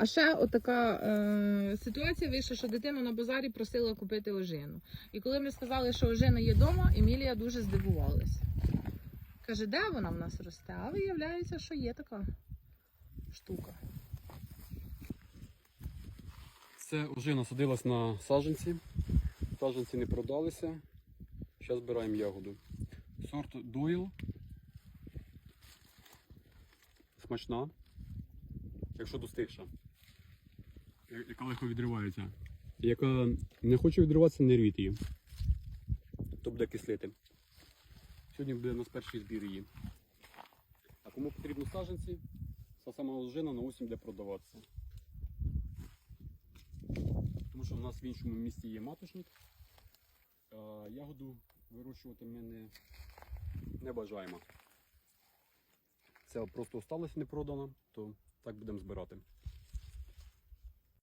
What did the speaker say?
А ще отака е, ситуація вийшла, що дитина на базарі просила купити ожину. І коли ми сказали, що ожина є вдома, Емілія дуже здивувалася. Каже, де вона в нас росте? А виявляється, що є така штука. Це вже насадилось на саджанці. Саджанці не продалися. Зараз збираємо ягоду. Сорт Дойл. Смачна. Якщо достигша. Яка легко відривається. Яка не хоче відриватися, не рвіть її. То буде кислити. Сьогодні буде у нас перший збір її. А кому потрібно саджанці, ця сама ожина на осінь буде продаватися. Тому що в нас в іншому місті є маточник. Ягоду вирощувати ми не, не бажаємо. Це просто осталося не продано, то так будемо збирати.